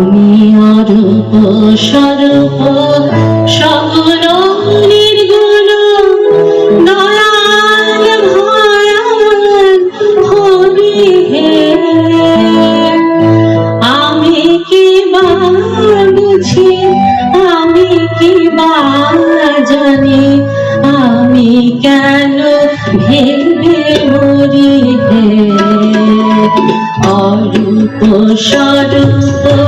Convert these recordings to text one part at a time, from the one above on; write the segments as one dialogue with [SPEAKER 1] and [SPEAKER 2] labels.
[SPEAKER 1] তুমি স্বরূপ সকল নির্গুণ দয়াল আমি কি বা বুঝি আমি কি বা রূপ স্বরূপ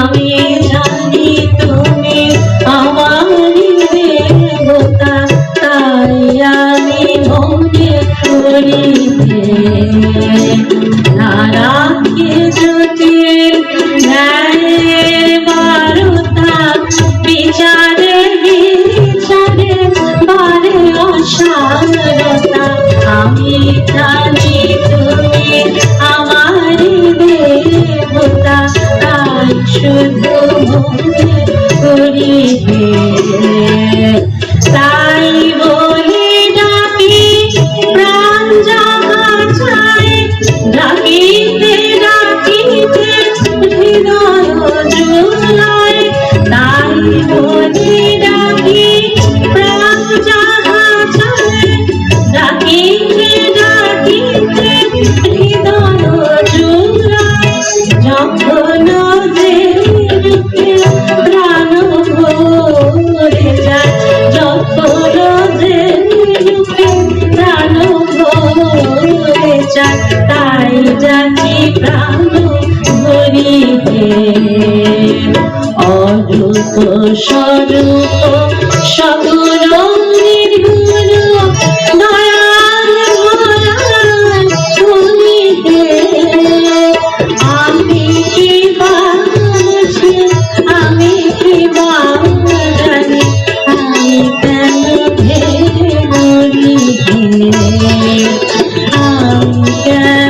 [SPEAKER 1] আমি জানি তুমি আমার দেবতা তাই আমি মনে করি। 我的梦 স্বরূপ সাধুর গুরু দয়াল ভূমিতে আমি কি বাংলাদেশে আমি আমি কেন ভেবে মরি আমি কেন